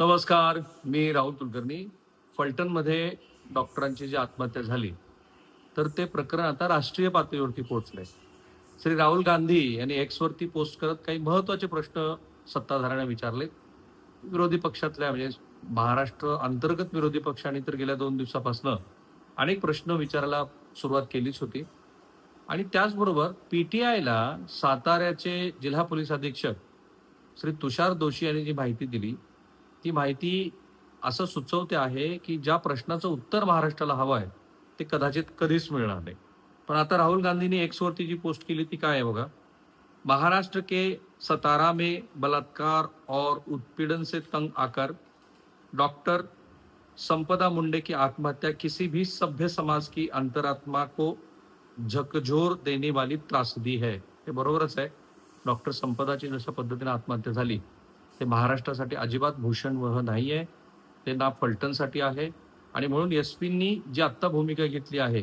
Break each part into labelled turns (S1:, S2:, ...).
S1: नमस्कार मी राहुल कुलकर्णी. फलटणमध्ये डॉक्टरांची जी आत्महत्या झाली तर ते प्रकरण आता राष्ट्रीय पातळीवरती पोहोचले श्री राहुल गांधी यांनी एक्सवरती पोस्ट करत काही महत्त्वाचे प्रश्न सत्ताधाऱ्यांना विचारले. विरोधी पक्षातल्या म्हणजे महाराष्ट्र अंतर्गत विरोधी पक्षाने तर गेल्या दोन दिवसापासून अनेक प्रश्न विचारायला सुरुवात केलीच होती. आणि त्याचबरोबर पीटीआयला साताऱ्याचे जिल्हा पोलीस अधीक्षक श्री तुषार दोशी यांनी जी माहिती दिली ती माहिती असं सुचवते आहे की ज्या प्रश्नाचं उत्तर महाराष्ट्राला हवं आहे ते कदाचित कधीच मिळणार नाही. पण आता राहुल गांधींनी एक्सवरती जी पोस्ट केली ती काय आहे बघा? महाराष्ट्र के सतारा में बलात्कार और उत्पीड़न से तंग आकर डॉक्टर संपदा मुंडे की आत्महत्या किसी भी सभ्य समाज की अंतरात्मा को झकझोर देने वाली त्रासदी है. हे बरोबरच आहे. डॉक्टर संपदाची जशा पद्धतीने आत्महत्या झाली ते महाराष्ट्रासाठी अजिबात भूषणवह नाही आहे ते ना फलटणसाठी आहे. आणि म्हणून एस पींनी जी आत्ता भूमिका घेतली आहे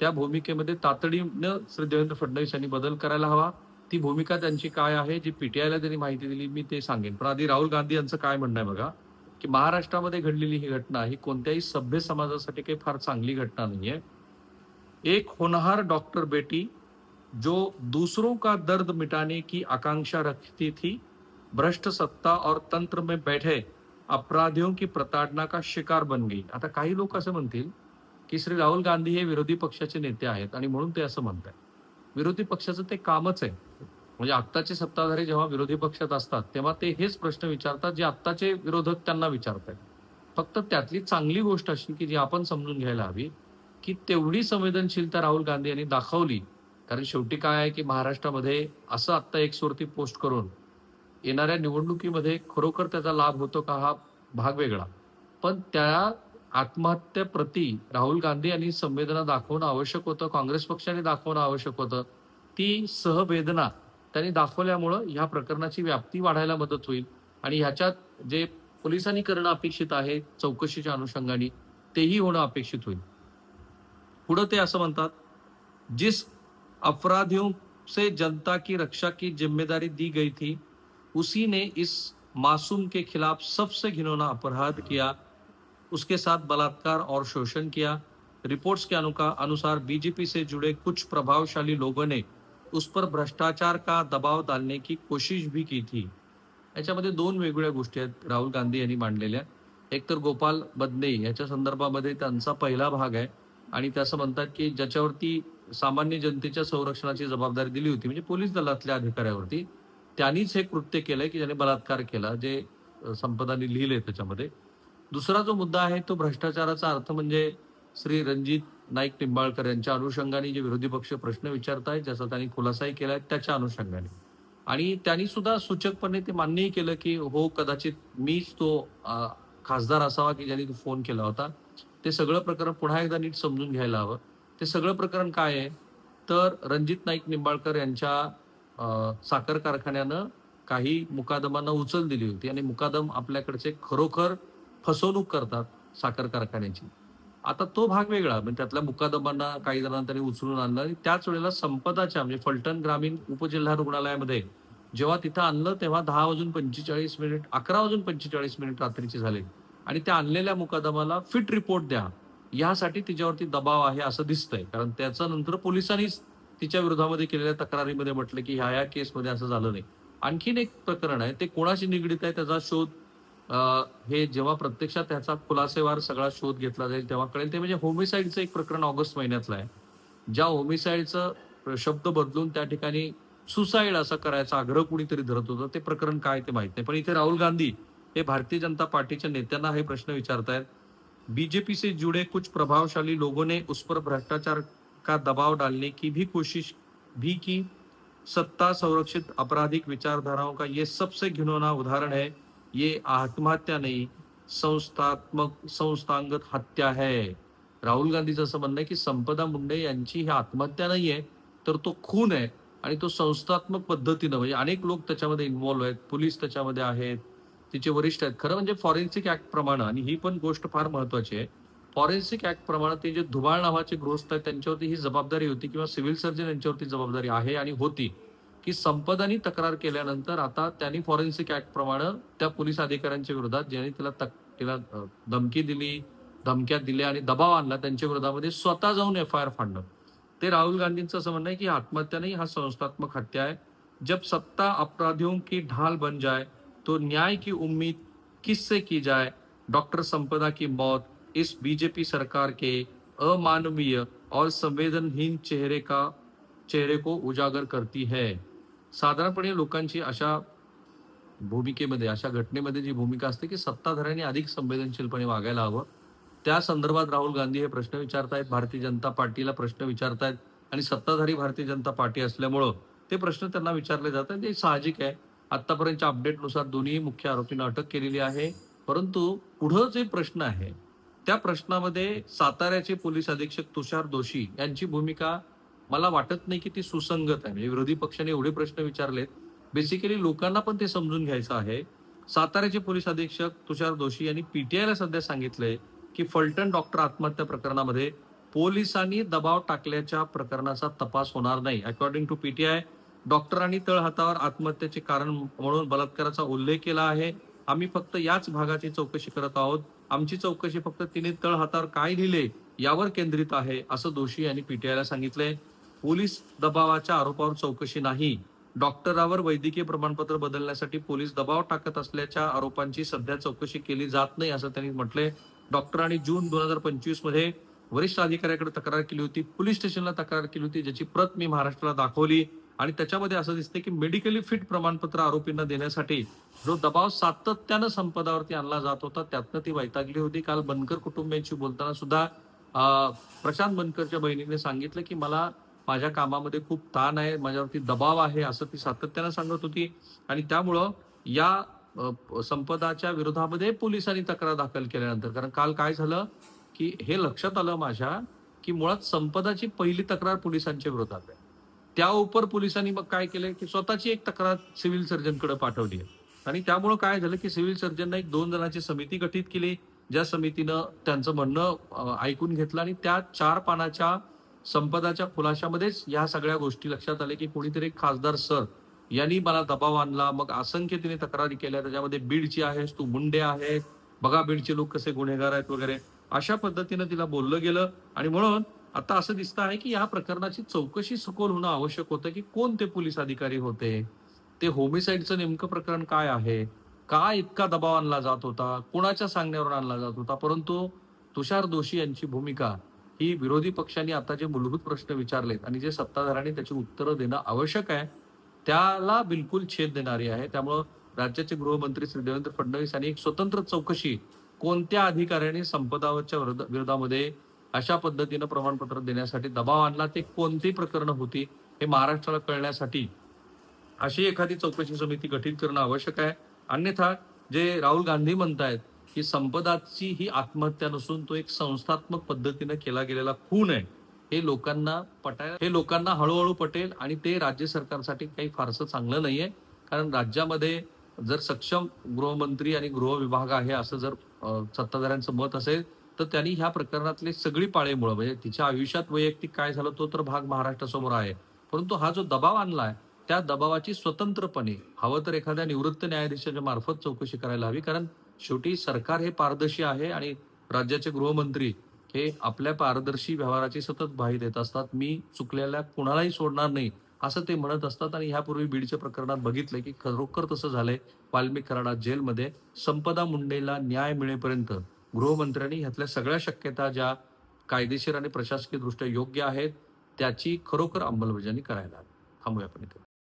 S1: त्या भूमिकेमध्ये तातडीनं श्री देवेंद्र फडणवीस यांनी बदल करायला हवा. ती भूमिका त्यांची काय आहे जी पीटीआयला त्यांनी माहिती दिली मी ते सांगेन. पण आधी राहुल गांधी यांचं काय म्हणणं आहे बघा की महाराष्ट्रामध्ये घडलेली ही घटना ही कोणत्याही सभ्य समाजासाठी काही फार चांगली घटना नाही आहे एक होनहार डॉक्टर बेटी जो दूसरों का दर्द मिटाने की आकांक्षा रखती थी भ्रष्ट सत्ता और तंत्र में बैठे अपराधियों की प्रताड़ना का शिकार बन गई। आता काही लोक असं म्हणतील की श्री राहुल गांधी हे विरोधी पक्षाचे नेते आहेत आणि म्हणून ते असं म्हणतात विरोधी पक्षाचं ते कामच आहे. म्हणजे आत्ताचे सत्ताधारी जेव्हा विरोधी पक्षात असतात तेव्हा ते हेच प्रश्न विचारतात जे आत्ताचे विरोधक त्यांना विचारतात फक्त त्यातली चांगली गोष्ट अशी की जी आपण समजून घ्यायला हवी की तेवढी संवेदनशीलता राहुल गांधी यांनी दाखवली. कारण शेवटी काय आहे की महाराष्ट्रामध्ये असं आत्ता एक सुरती पोस्ट करून येणाऱ्या निवडणुकीमध्ये खरोखर त्याचा लाभ होतो का हा भाग वेगळा. पण त्या आत्महत्येप्रती राहुल गांधी यांनी संवेदना दाखवणं आवश्यक होतं काँग्रेस पक्षाने दाखवणं आवश्यक होतं. ती सहवेदना त्यांनी दाखवल्यामुळं ह्या प्रकरणाची व्याप्ती वाढायला मदत होईल आणि ह्याच्यात जे पोलिसांनी करणं अपेक्षित आहे चौकशीच्या अनुषंगाने तेही होणं अपेक्षित होईल. पुढं ते असं म्हणतात जिस अपराधियों से जनता की रक्षा की जिम्मेदारी दी गई थी उसी ने इस मासूम के खिलाफ सबसे घिनौना अपराध किया। उसके साथ बलात्कार और शोषण किया। रिपोर्ट्स के अनुका अनुसार बीजेपी से जुड़े कुछ प्रभावशाली लोगों ने उस पर भ्रष्टाचार का दबाव डालने की कोशिश भी की थी। याच्यामध्ये दोन वेगवेगळ्या गोष्टी आहेत राहुल गांधी यांनी मांडलेल्या. एक तर गोपाल बदने याच्या संदर्भामध्ये त्यांचा पहिला भाग आहे. आणि ते असं म्हणतात की ज्याच्यावरती सामान्य जनतेच्या संरक्षणाची जबाबदारी दिली होती म्हणजे पोलीस दलातल्या अधिकाऱ्यावरती त्यांनीच हे कृत्य केलंय की ज्याने बलात्कार केला जे अ, संपदानी लिहिलंय त्याच्यामध्ये. दुसरा जो मुद्दा आहे तो भ्रष्टाचाराचा अर्थ म्हणजे श्री रणजित नाईक निंबाळकर यांच्या अनुषंगाने जे विरोधी पक्ष प्रश्न विचारतायत ज्याचा त्यांनी खुलासाही केलाय त्याच्या अनुषंगाने. आणि त्यांनी सुद्धा सूचकपणे ते मान्यही केलं की हो कदाचित मीच तो खासदार असावा की ज्यांनी तो फोन केला होता. ते सगळं प्रकरण पुन्हा एकदा नीट समजून घ्यायला हवं. ते सगळं प्रकरण काय आहे? तर रणजित नाईक निंबाळकर यांच्या साखर कारखान्यानं काही मुकादमांना उचल दिली होती आणि मुकादम आपल्याकडचे खरोखर फसवणूक करतात साखर कारखान्याची. आता तो भाग वेगळा म्हणजे त्यातल्या मुकादमांना काही जणांना त्यांनी उचलून आणलं आणि त्याच वेळेला संपदाच्या म्हणजे फलटण ग्रामीण उपजिल्हा रुग्णालयामध्ये जेव्हा तिथं आणलं तेव्हा दहा वाजून पंचेचाळीस मिनिट अकरा वाजून पंचेचाळीस मिनिट रात्रीचे झाले. आणि त्या आणलेल्या मुकादमाला फिट रिपोर्ट द्या. यासाठी तिच्यावरती दबाव आहे असं दिसतंय. कारण त्याचं नंतर पोलिसांनीच तिच्या विरोधामध्ये केलेल्या तक्रारीमध्ये म्हटलं की ह्या या केसमध्ये असं झालं नाही. आणखीन एक प्रकरण आहे ते कोणाशी निगडीत आहे त्याचा शोध हे जेव्हा प्रत्यक्षात त्याचा खुलासेवार सगळा शोध घेतला जाईल तेव्हा कळेल. ते म्हणजे होमिसाईडचं एक प्रकरण ऑगस्ट महिन्यातलं आहे. ज्या होमिसाईडचं शब्द बदलून त्या ठिकाणी सुसाईड असं करायचा आग्रह कुणीतरी धरत होतं ते प्रकरण काय ते माहीत नाही. पण इथे राहुल गांधी हे भारतीय जनता पार्टीच्या नेत्यांना हे प्रश्न विचारतायत. बीजेपी से जुड़े कुछ प्रभावशाली लोगों ने उस पर भ्रष्टाचार का दबाव डालने की भी कोशिश भी की? सत्ता संरक्षित आपराधिक विचारधाराओं का ये सबसे घिनौना उदाहरण है। ये आत्महत्या नहीं संस्थात्मक संस्थांगत हत्या है। राहुल गांधीचं असं म्हणणं आहे की संपदा मुंडे यांची ही आत्महत्या नाही आहे तर तो खून आहे आणि तो संस्थात्मक पद्धतीनं म्हणजे अनेक लोक त्याच्यामध्ये इन्व्हॉल्व्ह आहेत पोलीस त्याच्यामध्ये आहेत तिचे वरिष्ठ आहेत. खरं म्हणजे फॉरेन्सिक ऍक्ट प्रमाणे आणि ही पण गोष्ट फार महत्वाची आहे. फॉरेन्सिक ऍक्ट प्रमाणे ते जे धुबाळ नावाचे गृहस्थ आहेत त्यांच्यावरती ही जबाबदारी होती किंवा सिव्हिल सर्जन यांच्यावरती जबाबदारी आहे आणि होती की संपदानी तक्रार केल्यानंतर आता त्यांनी फॉरेन्सिक ऍक्ट प्रमाणे त्या पोलीस अधिकाऱ्यांच्या विरोधात ज्यांनी तिला तक तिला धमकी दिली धमक्या दिल्या आणि दबाव आणला त्यांच्या विरोधामध्ये स्वतः जाऊन एफ आय आर फाडणं ते राहुल गांधींचं असं म्हणणं आहे की आत्महत्या नाही हा संस्थात्मक हत्या आहे. जब सत्ता अपराधियों की ढाल बन जाए तो न्याय की उम्मीद किससे की जाए? डॉक्टर संपदा की मौत इस बीजेपी सरकार के अमानवीय और संवेदनहीन चेहरे का चेहरे को उजागर करती है। साधारणपणे लोकांची अशा भूमिकेमध्ये अशा घटनेमध्ये जी भूमिका असते की सत्ताधाऱ्यांनी अधिक संवेदनशीलपणे वागायला हवं त्या संदर्भात राहुल गांधी हे प्रश्न विचारतायत भारतीय जनता पार्टीला प्रश्न विचारतायत आणि सत्ताधारी भारतीय जनता पार्टी असल्यामुळं ते प्रश्न त्यांना विचारले जातात. ते साहजिक आहे. आतापर्यंतच्या अपडेटनुसार दोन्ही मुख्य आरोपींना अटक केलेली आहे. परंतु पुढं जे प्रश्न आहे त्या प्रश्नामध्ये साताऱ्याचे पोलीस अधीक्षक तुषार दोशी यांची भूमिका मला वाटत नाही की ती सुसंगत आहे. म्हणजे विरोधी पक्षाने एवढे प्रश्न विचारलेत. बेसिकली लोकांना पण ते समजून घ्यायचं आहे. साताऱ्याचे पोलीस अधीक्षक तुषार दोशी यांनी पीटीआयला सध्या सांगितलंय की फलटण डॉक्टर आत्महत्या प्रकरणामध्ये पोलिसांनी दबाव टाकल्याच्या प्रकरणाचा तपास होणार नाही. अकॉर्डिंग टू पीटीआय डॉक्टरांनी तळहातावर आत्महत्येचे कारण म्हणून बलात्काराचा उल्लेख केला आहे. आम्ही फक्त याच भागाची चौकशी करत आहोत. आमची चौकशी फक्त तिने तळ हातावर काय लिहिले यावर केंद्रित आहे असं दोषी यांनी पीटीआयला सांगितलंय. पोलीस दबावाच्या आरोपावर चौकशी नाही. डॉक्टरावर वैद्यकीय प्रमाणपत्र बदलण्यासाठी पोलीस दबाव टाकत असल्याच्या आरोपांची सध्या चौकशी केली जात नाही असं त्यांनी म्हटलंय. डॉक्टरांनी जून दोन हजार पंचवीसमध्ये वरिष्ठ अधिकाऱ्याकडे तक्रार केली होती पोलीस स्टेशनला तक्रार केली होती ज्याची प्रत मी महाराष्ट्राला दाखवली. आणि त्याच्यामध्ये असं दिसते की मेडिकली फिट प्रमाणपत्र आरोपींना देण्यासाठी जो दबाव सातत्यानं संपदावरती आणला जात होता त्यातनं ती वैतागली होती. काल बनकर कुटुंबियांशी बोलताना सुद्धा प्रशांत बनकरच्या बहिणीने सांगितलं की मला माझ्या कामामध्ये खूप ताण आहे माझ्यावरती दबाव आहे असं ती सातत्यानं सांगत होती. आणि त्यामुळं या संपदाच्या विरोधामध्ये पोलिसांनी तक्रार दाखल केल्यानंतर कारण काल काय झालं की हे लक्षात आलं माझ्या की मुळात संपदाची पहिली तक्रार पोलिसांच्या विरोधात आहे. त्या उपर पोलिसांनी मग काय केलं की स्वतःची एक तक्रार सिव्हिल सर्जनकडे पाठवली आहे. आणि त्यामुळं काय झालं की सिव्हिल सर्जननं एक दोन जणांची समिती गठीत केली ज्या समितीनं त्यांचं म्हणणं ऐकून घेतलं आणि त्या चार पानाच्या संपदाच्या खुलाशामध्येच या सगळ्या गोष्टी लक्षात आल्या की कोणीतरी खासदार सर यांनी मला दबाव आणला मग असंख्य तिने तक्रारी केल्या त्याच्यामध्ये बीडची आहेस तू मुंडे आहे बघा बीडचे लोक कसे गुन्हेगार आहेत वगैरे. अशा पद्धतीनं तिला बोललं गेलं आणि म्हणून आता असं दिसतं आहे की या प्रकरणाची चौकशी सखोल होणं आवश्यक होतं की कोण ते पोलीस अधिकारी होते? ते होमिसाईडचं नेमकं प्रकरण काय आहे? का इतका दबाव आणला जात होता? कोणाच्या सांगण्यावरून आणला जात होता? परंतु तुषार दोषी यांची भूमिका ही विरोधी पक्षांनी आता जे मूलभूत प्रश्न विचारलेत आणि जे सत्ताधाऱ्यांनी त्याची उत्तरं देणं आवश्यक आहे त्याला बिलकुल छेद देणारी आहे. त्यामुळं राज्याचे गृहमंत्री श्री देवेंद्र फडणवीस यांनी एक स्वतंत्र चौकशी कोणत्या अधिकाऱ्याने संपदावरच्या विरोध- विरोधामध्ये अशा पद्धतीनं प्रमाणपत्र देण्यासाठी दबाव आणला. ते कोणती प्रकरणं होती हे महाराष्ट्राला कळण्यासाठी अशी एखादी चौकशी समिती गठीत करणं आवश्यक आहे. अन्यथा जे राहुल गांधी म्हणतायत की संपदाची ही आत्महत्या नसून तो एक संस्थात्मक पद्धतीनं केला गेलेला खून आहे हे लोकांना पटाय हे लोकांना हळूहळू पटेल आणि ते राज्य सरकारसाठी काही फारसं चांगलं नाहीये. कारण राज्यामध्ये जर सक्षम गृहमंत्री आणि गृह विभाग आहे असं जर सत्ताधाऱ्यांचं मत असेल तर त्यांनी ह्या प्रकरणातले सगळी पाळेमुळं म्हणजे तिच्या आयुष्यात वैयक्तिक काय झालं तो तर भाग महाराष्ट्रासमोर आहे. परंतु हा जो दबाव आणलाय त्या दबावाची स्वतंत्रपणे हवं तर एखाद्या निवृत्त न्यायाधीशाच्या मार्फत चौकशी करायला हवी. कारण शेवटी सरकार हे पारदर्शी आहे आणि राज्याचे गृहमंत्री हे आपल्या पारदर्शी व्यवहाराची सतत बाही देत असतात. मी चुकलेल्या कुणालाही सोडणार नाही असं ते म्हणत असतात. आणि ह्यापूर्वी बीडच्या प्रकरणात बघितलं की खरोखर तसं झालंय. वाल्मिक कराडा जेलमध्ये संपदा मुंडेला न्याय मिळेपर्यंत गृहमंत्र्यांनी ह्यातल्या सगळ्या शक्यता ज्या कायदेशीर आणि प्रशासकीय दृष्ट्या योग्य आहेत त्याची खरोखर अंमलबजावणी करायला थांबूया आपण इथे